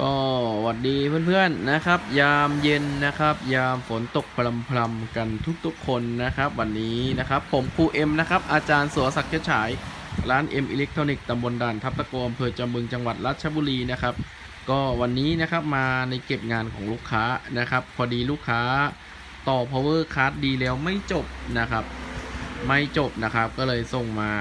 ก็หวัดดีเพื่อนๆนะครับ ยามเย็นนะครับ ยามฝนตกพรำๆกันทุกๆคนนะครับ วันนี้นะครับ ผมครูเอ็มนะครับ อาจารย์สัวศักดิ์เฉฉายร้านเอ็มอิเล็กทรอนิกส์ตำบลด่านทับตะโกอำเภอจำบึงจังหวัดราชบุรีนะครับ ก็วันนี้นะครับมาในเก็บงานของลูกค้านะครับ พอดีลูกค้าต่อ power card ดีแล้วไม่จบนะครับ ไม่จบนะครับ ก็เลยส่งมา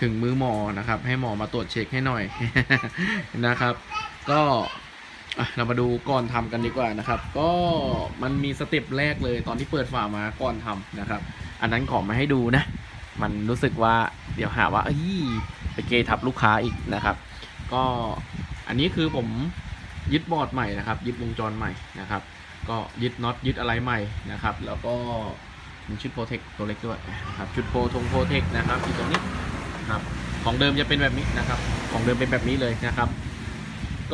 ถึงมือหมอนะครับ ให้หมอมาตรวจเช็คให้หน่อยนะครับ ก็ อะเรามาดูก่อนทำกันดีกว่านะครับ ก็มันมีสเต็ปแรกเลยตอนที่เปิดฝามาก่อนทำนะครับ อันนั้นขอมาให้ดูนะ มันรู้สึกว่าเดี๋ยวหาว่าเอ้ยไปเกทับลูกค้าอีกนะครับ ก็อันนี้คือผมยึดบอร์ดใหม่นะครับ ยึดวงจรใหม่นะครับ ก็ยึดน็อตยึดอะไรใหม่นะครับ แล้วก็มีชุดโปรเทคตัวเล็กด้วยนะครับชุดโปรทงโปรเทคนะครับอยู่ตรงนี้นะครับของเดิมจะเป็นแบบนี้นะครับ ของเดิมเป็นแบบนี้เลยนะครับ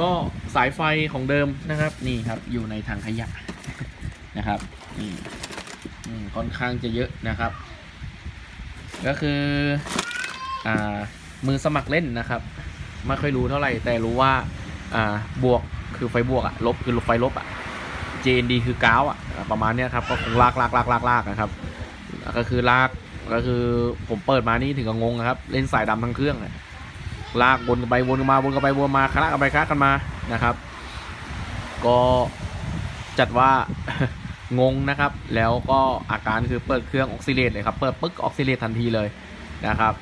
ก็ สายไฟของเดิมนะครับ นี่ครับอยู่ในถังขยะนะครับนี่ค่อนข้างจะเยอะนะครับ ก็คืออ่ามือสมัครเล่นนะครับ ไม่ค่อยรู้เท่าไหร่ แต่รู้ว่าอ่าบวกคือไฟบวกอะลบคือไฟลบอะ JND คือกาวอะประมาณเนี้ยครับก็คงลากลากลากลากลากนะครับ ก็คือลากก็คือผมเปิดมานี่ถึงกับงงนะครับ เล่นสายดำทั้งเครื่องลากวนกันไปวนกันมาวนกันไปวนมาคละกันไปคละกันมา นะครับ ก็จัดว่างงนะครับ แล้วก็อาการคือเปิดเครื่องออกซิเลตเลยครับ เปิดปึ๊กออกซิเลตทันทีเลยนะครับ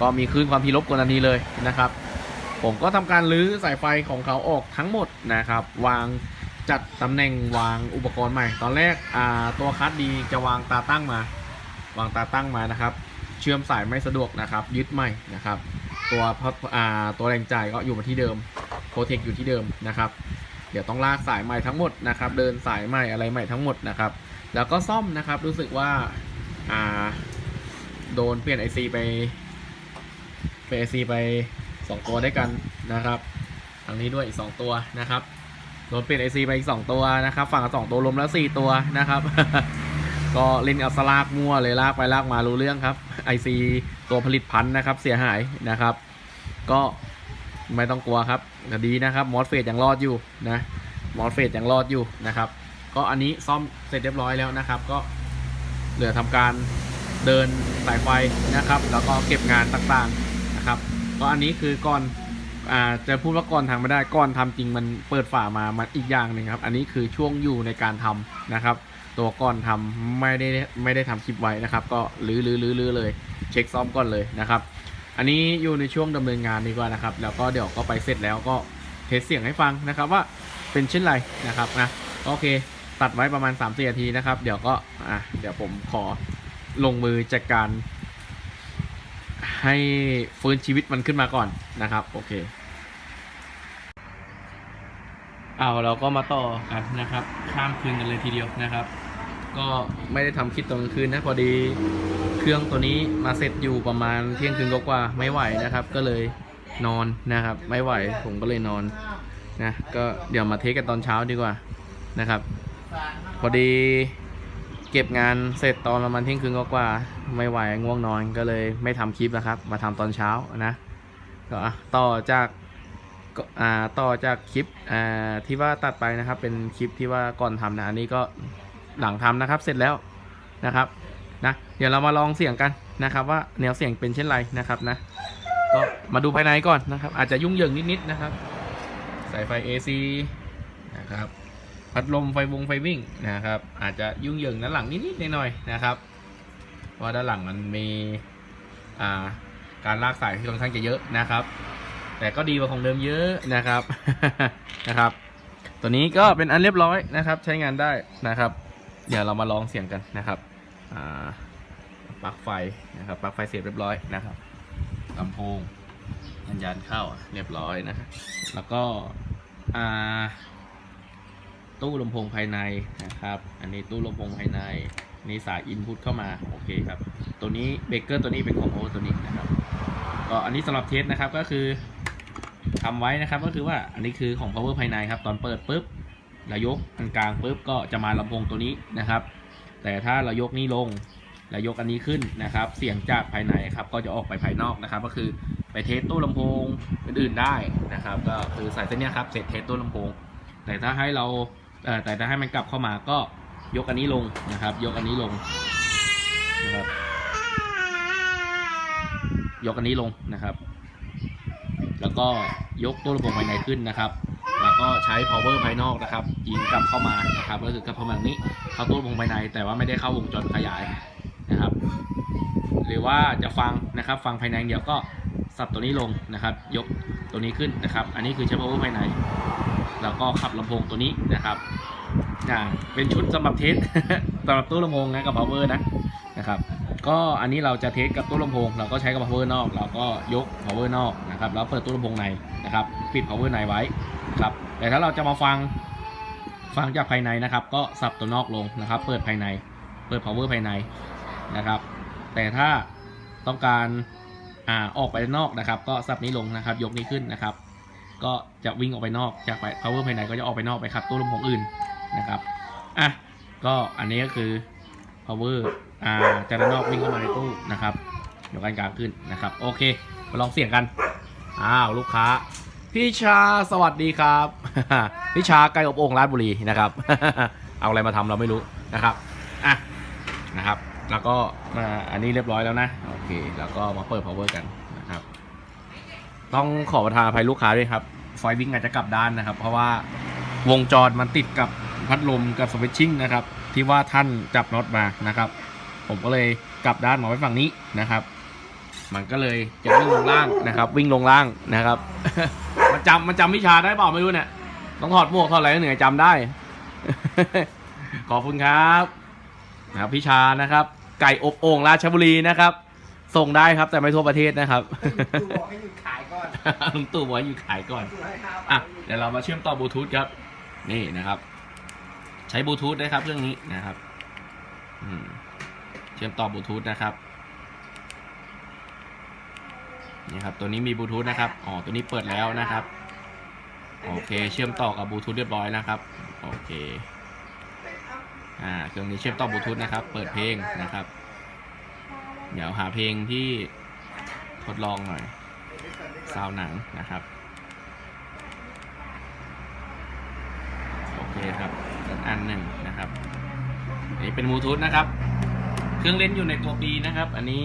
ก็มีคลื่นความถี่ลบกวนทันทีเลยนะครับ ผมก็ทำการรื้อสายไฟของเขาออกทั้งหมดนะครับ วางจัดตำแหน่งวางอุปกรณ์ใหม่ ตอนแรกตัวคัสดีจะวางตาตั้งมา วางตาตั้งมานะครับ เชื่อมสายไม่สะดวกนะครับ ยึดใหม่นะครับ ตัวพัดตัวแรงจ่ายก็อยู่มาที่เดิม โปรเทคอยู่ที่เดิมนะครับ เดี๋ยวต้องลากสายใหม่ทั้งหมดนะครับ เดินสายใหม่อะไรใหม่ทั้งหมดนะครับ แล้วก็ซ่อมนะครับ รู้สึกว่าอ่าโดนเปลี่ยนไอซีไปเปลี่ยนไอซีไปสองตัวได้วยกันนะครับทางนี้ด้วยอีกสองตัวนะครับโดนเปลี่ยนไอซีไปอีกสองตัวนะครับ ฝั่งละสองตัวรวมแล้วสี่ตัวนะครับ ก็เล่นเอาสลากมั่วเลยลากไปลากมารู้เรื่องครับไอซีตัวผลิตพันธ์นะครับเสียหายนะครับ ก็ ไม่ต้องกลัวครับดีนะครับมอสเฟสยังรอดอยู่นะมอสเฟสยังรอดอยู่นะครับ ก็อันนี้ซ่อมเสร็จเรียบร้อยแล้วนะครับ ก็เหลือทำการเดินสายไฟนะครับ แล้วก็เก็บงานต่างๆนะครับก็อันนี้คือก่อนอ่าจะพูดว่าก่อนทำไม่ได้ก่อนทำจริงมันเปิดฝามามันอีกอย่างหนึ่งครับ อันนี้คือช่วงอยู่ในการทำนะครับ ตัวก่อนทำไม่ได้ไม่ได้ทำคลิปไว้นะครับ ก็ลื้อล้อลื้อลื้อเลย เช็คซ่อมก่อนเลยนะครับ อันนี้อยู่ในช่วงดำเนินงานดีกว่านะครับ แล้วก็เดี๋ยวก็ไปเสร็จแล้วก็เทสเสียงให้ฟังนะครับว่าเป็นเช่นไรนะครับนะโอเค ตัดไว้ประมาณ3ามสี่นาทีนะครับ เดี๋ยวก็อะเดี๋ยวผมขอลงมือจัดการ ให้ฟื้นชีวิตมันขึ้นมาก่อนนะครับ โอเค เอาเราก็มาต่อกันนะครับข้ามคืนกันเลยทีเดียวนะครับ ก็ไม่ได้ทำคลิปตอนกลางคืนนะพอดี เครื่องตัวนี้มาเสร็จอยู่ประมาณเที่ยงคืนกว่าๆไม่ไหวนะครับ ก็เลยนอนนะครับ ไม่ไหวผมก็เลยนอนนะก็เดี๋ยวมาเทสกันตอนเช้าดีกว่านะครับ พอดีเก็บงานเสร็จตอนประมาณเที่ยงคืนกว่าๆไม่ไหวง่วงนอนก็เลยไม่ทำคลิปนะครับ มาทำตอนเช้านะก็ต่อจากก็อ่าต่อจากคลิปอ่าที่ว่าตัดไปนะครับ เป็นคลิปที่ว่าก่อนทำนะอันนี้ก็หลังทำนะครับ เสร็จแล้วนะครับ นะเดี๋ยวเรามาลองเสียงกันนะครับว่าแนวเสียงเป็นเช่นไรนะครับนะก็มาดูภายในก่อนนะครับ อาจจะยุ่งเหยิงนิดๆนะครับ สายไฟ AC นะครับพัดลมไฟวงไฟวิ่งนะครับ อาจจะยุ่งเหยิงด้านหลังนิดๆหน่อยๆนะครับเพราะด้านหลังมันมีอ่าการลากสายที่ค่อนข้างจะเยอะนะครับ แต่ก็ดีกว่าของเดิมเยอะนะครับนะครับ ตัวนี้ก็เป็นอันเรียบร้อยนะครับ ใช้งานได้นะครับ เดี๋ยวเรามาลองเสียงกันนะครับ ปลั๊กไฟนะครับปลั๊กไฟเสียบเรียบร้อยนะครับลำโพงสัญญาณเข้าเรียบร้อยนะครับแล้วก็ตู้ลำโพงภายในนะครับ อันนี้ตู้ลำโพงภายในนี่สายอินพุตเข้ามาโอเคครับ ตัวนี้เบเกอร์ตัวนี้เป็นของโอตัวนี้นะครับก็อันนี้สำหรับเทสนะครับก็คือทำไว้นะครับก็คือว่าอันนี้คือของ power ภายในครับ ตอนเปิดปุ๊บเรายกอันกลางปุ๊บก็จะมาลำโพงตัวนี้นะครับ แต่ถ้าเรายกนี้ลงแล้วยกอันนี้ขึ้นนะครับ เสียงจากภายในครับก็จะออกไปภายนอกนะครับ ก็คือไปเทสตู้ลำโพงอื่นๆได้นะครับ ก็คือใส่เส้นเนี้ครับเสร็จเทสตู้ลำโพง แต่ถ้าให้เราแต่ถ้าให้มันกลับเข้ามาก็ยกอันนี้ลงนะครับ ยกอันนี้ลงนะครับ ยกอันนี้ลงนะครับ แล้วก็ยกตู้ลำโพงภายในขึ้นนะครับ ก็ใช้ power ภายนอกนะครับยิงกลับเข้ามานะครับก็คือกลับเข้ามาอย่างนี้เข้าตู้ลำโพงภายใน แต่ว่าไม่ได้เข้าวงจรขยายนะครับ หรือว่าจะฟังนะครับ ฟังภายในเดียวก็สับตัวนี้ลงนะครับ ยกตัวนี้ขึ้นนะครับ อันนี้คือใช้ power ภายใน แล้วก็ขับลำโพงตัวนี้นะครับอ่าเป็นชุดสำหรับเทสสำหรับตู้ลำโพงนะกับ power นะนะครับก็อันนี้เราจะเทสกับตู้ลำโพง เราก็ใช้กับ power นอก เราก็ยก power นอกนะครับ แล้วเปิดตู้ลำโพงในนะครับ ปิด power ในไว้ ครับแต่ถ้าเราจะมาฟังฟังจากภายในนะครับ ก็สับตัวนอกลงนะครับ เปิดภายใน เปิด power ภายในนะครับ แต่ถ้าต้องการอ่าออกไปนอกนะครับ ก็สับนี้ลงนะครับ ยกนี้ขึ้นนะครับ ก็จะวิ่งออกไปนอกจากไป power ภายในก็จะออกไปนอกไปขับตู้ลำโพงอื่นนะครับอะก็อันนี้ก็คือ power อ่าจากด้านนอกวิ่งเข้ามาในตู้นะครับยกกันกลางขึ้นนะครับ โอเคมาลองเสียงกันอ้าวลูกค้า พี่ชาสวัสดีครับ พี่ชาไก่อบโอ่งราชบุรีนะครับ เอาอะไรมาทำเราไม่รู้นะครับอะนะครับ แล้วก็มาอันนี้เรียบร้อยแล้วนะโอเค แล้วก็มาเปิด power กันนะครับ ต้องขอประทานอภัยลูกค้าด้วยครับไฟวิ่งอาจจะกลับด้านนะครับ เพราะว่าวงจรมันติดกับพัดลมกับสวิตชิ่งนะครับ ที่ว่าท่านจับน็อตมานะครับ ผมก็เลยกลับด้านมาไว้ฝั่งนี้นะครับ มันก็เลยจะวิ่งลงล่างนะครับ วิ่งลงล่างนะครับ จำมันจำวิชาได้เปล่าไม่รู้เนี่ย ต้องถอดหมวกถอดอะไรเหนื่อยจำได้ ขอบคุณครับนะครับพี่ชานะครับ ไก่อบโอ่งราชบุรีนะครับ ส่งได้ครับแต่ไม่ทั่วประเทศนะครับกูบอกให้หยุดขายก่อนลุงตู่บอกให้อยู่ขายก่อนกูให้ห้าบาอะทเดี๋ยวเรามาเชื่อมต่อบลูทูธครับ นี่นะครับ ใช้บลูทูธได้ครับ เรื่องนี้นะครับ อืมเชื่อมต่อบลูทูธนะครับ นี่ครับตัวนี้มีบลูทูธนะครับอ๋อตัวนี้เปิดแล้วนะครับ โอเค เชื่อมต่อกับบลูทูธเรียบร้อยนะครับ โอเคอ่าเครื่องนี้เชื่อมต่อบลูทูธนะครับ เปิดเพลงนะครับ เดี๋ยวหาเพลงที่ทดลองหน่อยซาวหนังนะครับโอเคครับอันหนึ่งนะครับอันนี้เป็นบลูทูธนะครับ เครื่องเล่นอยู่ในตัวปีนะครับ อันนี้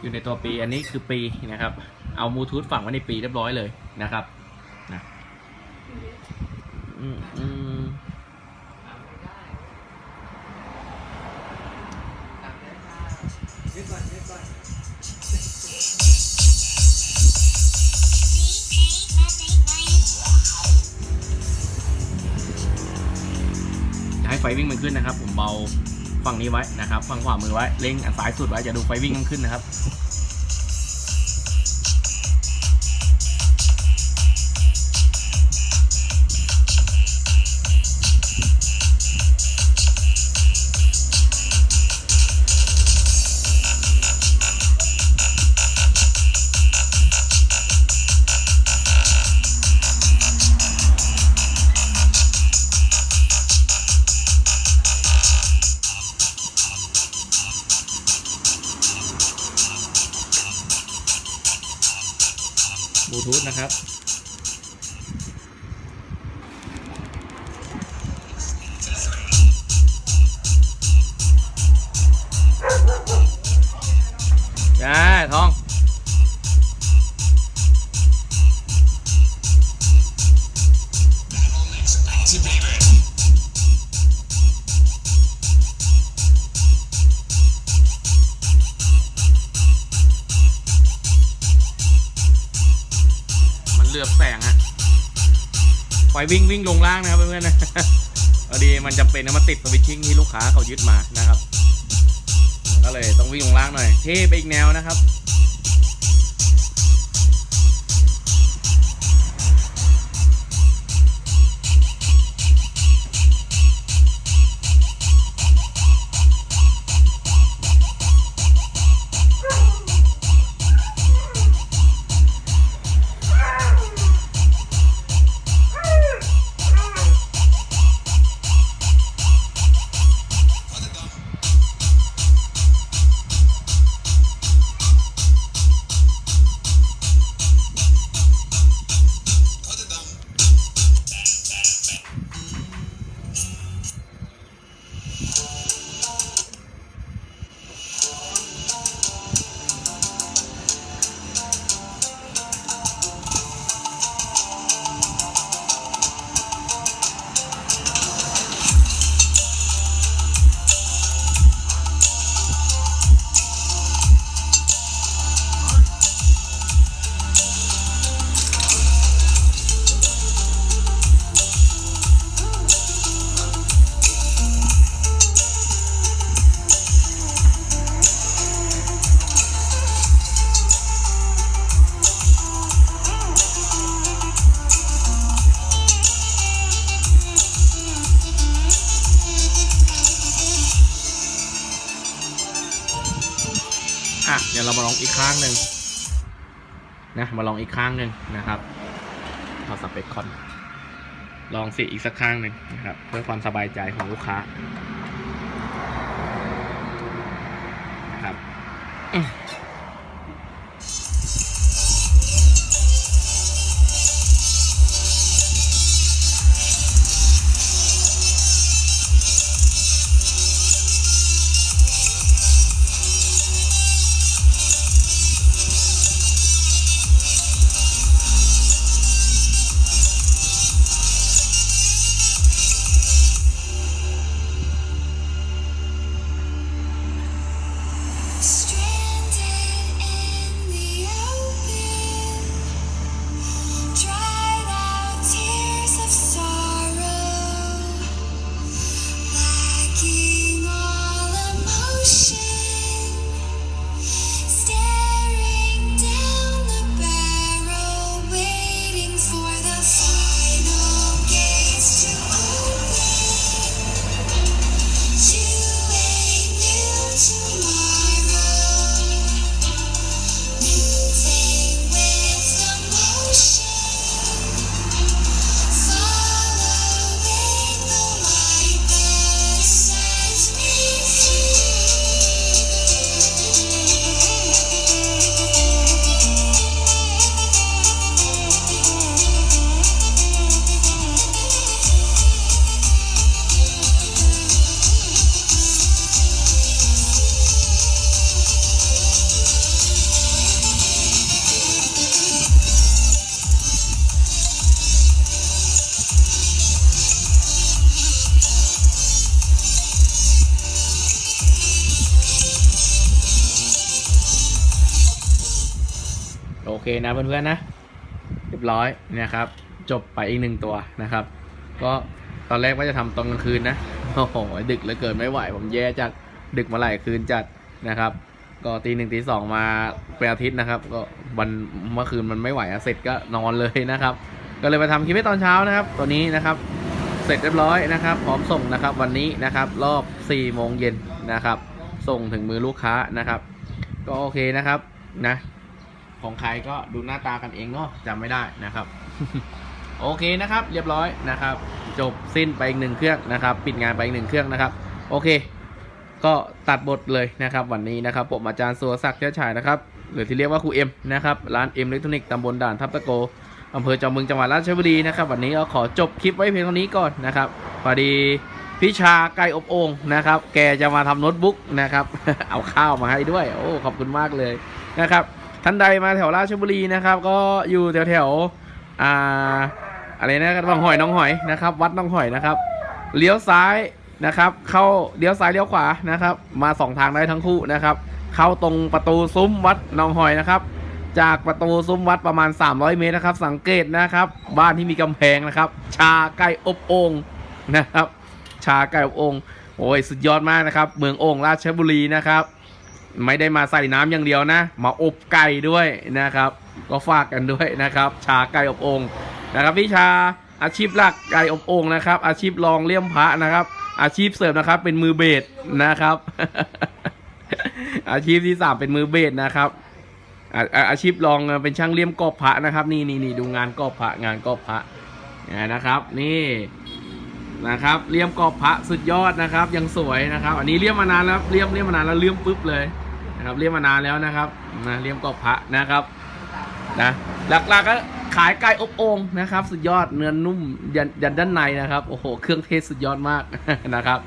อยู่ในตัวปีอันนี้คือปีนะครับ เอาบลูทูธฝังไว้ในปีเรียบร้อยเลยนะครับนะอืมอืมยึดก่อนยึดก่อนจะให้ไฟวิ่งมันขึ้นนะครับ ผมเบา ฝั่งนี้ไว้นะครับฝั่งขวามือไว้เล็งอันซ้ายสุดไว้จะดูไฟวิ่งขึ้นนะครับ บลูทูธนะครับ ไฟวิ่งวิ่งลงล่างนะครับเพื่อนๆนะพอดีมันจำเป็นนะมาติดสวิตชิ่งที่ลูกค้าเขายึดมานะครับ ก็เลยต้องวิ่งลงล่างหน่อย เท่ไปอีกแนวนะครับ มาลองอีกข้างหนึ่งนะครับขอสเปคคอน ลองสิอีกสักข้างหนึ่งนะครับ เพื่อความสบายใจของลูกค้านะครับ โอเคนะเพื่อนๆนะ เรียบร้อยนะครับ จบไปอีกหนึ่งตัวนะครับ ก็ตอนแรกว่าจะทำตอนกลางคืนนะโอ้โหดึกเหลือเกินไม่ไหว ผมแย่จัดดึกมาหลายคืนจัดนะครับ ก็ตีหนึ่งตีสองมาเป็นอาทิตย์นะครับ ก็วันเมื่อคืนมันไม่ไหวอะเสร็จก็นอนเลยนะครับ ก็เลยมาทำคลิปให้ตอนเช้านะครับ ตัวนี้นะครับ เสร็จเรียบร้อยนะครับ พร้อมส่งนะครับ วันนี้นะครับ รอบ4โมงเย็นนะครับ ส่งถึงมือลูกค้านะครับ ก็โอเคนะครับนะ ของใครก็ดูหน้าตากันเองเนาะจำไม่ได้นะครับ โอเคนะครับ เรียบร้อยนะครับ จบสิ้นไปอีกหนึ่งเครื่องนะครับ ปิดงานไปอีกหนึ่งเครื่องนะครับ โอเค ก็ตัดบทเลยนะครับ วันนี้นะครับผมอาจารย์สุรศักดิ์เชื้อฉายนะครับหรือที่เรียกว่าครูเอ็มนะครับร้านเอ็มอิเล็กทรอนิกส์ตำบลด่านทับตะโกอำเภอจอมบึงจังหวัดราชบุรีนะครับ วันนี้เราขอจบคลิปไว้เพียงเท่านี้ก่อนนะครับพอดีพิชาไก่อบโอ่งนะครับ แกจะมาทำโน้ตบุ๊กนะครับ เอาข้าวมาให้ด้วย โอ้ ขอบคุณมากเลยนะครับ ท่านใดมาแถวราชบุรีนะครับ ก็อยู่แถวแถวๆอ่าอะไรนะบางหอยน้องหอยนะครับ วัดน้องหอยนะครับ เลี้ยวซ้ายนะครับ เข้าเลี้ยวซ้ายเลี้ยวขวานะครับ มาสองทางได้ทั้งคู่นะครับ เข้าตรงประตูซุ้มวัดหนองหอยนะครับ จากประตูซุ้มวัดประมาณ 300 เมตรนะครับ สังเกตนะครับ บ้านที่มีกำแพงนะครับ ชาไก่อบโอ่งนะครับ ชาไก่อบโอ่งโอ้ยสุดยอดมากนะครับ เมืองโอ่งราชบุรีนะครับ ไม่ได้มาใส่น้ำอย่างเดียวนะ มาอบไก่ด้วยนะครับ ก็ฝากกันด้วยนะครับ ชาไก่อบองนะครับพี่ชาอาชีพหลักไก่อบองนะครับ อาชีพรองเลี่ยมพระนะครับ อาชีพเสริมนะครับ เป็นมือเบสนะครับ อาชีพที่สามเป็นมือเบสนะครับอาอาชีพรองเป็นช่างเลี่ยมกอบพระนะครับ นี่นี่นี่ดูงานกอบพระงานกอบพระนี่นะครับ นี่นะครับเลี่ยมกอบพระสุดยอดนะครับ ยังสวยนะครับ อันนี้เลี่ยมมานานแล้วเลี่ยมเลี่ยมมานานแล้วเลี่ยมปุ๊บเลย นะครับเลี้ยมมานานแล้วนะครับนะเลี้ยมกอบพระนะครับนะหลักๆก็ขายไก่อบโอ่งนะครับ สุดยอดเนื้อนุ่มยันยันด้านในนะครับโอ้โหเครื่องเทศสุดยอดมากนะครับ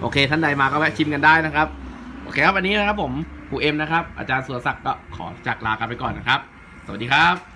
โอเค ท่านใดมาก็แวะชิมกันได้นะครับ โอเคครับวันนี้นะครับผมครูเอ็มนะครับ อาจารย์สุรศักดิ์ก็ขอจากลากันไปก่อนนะครับ สวัสดีครับ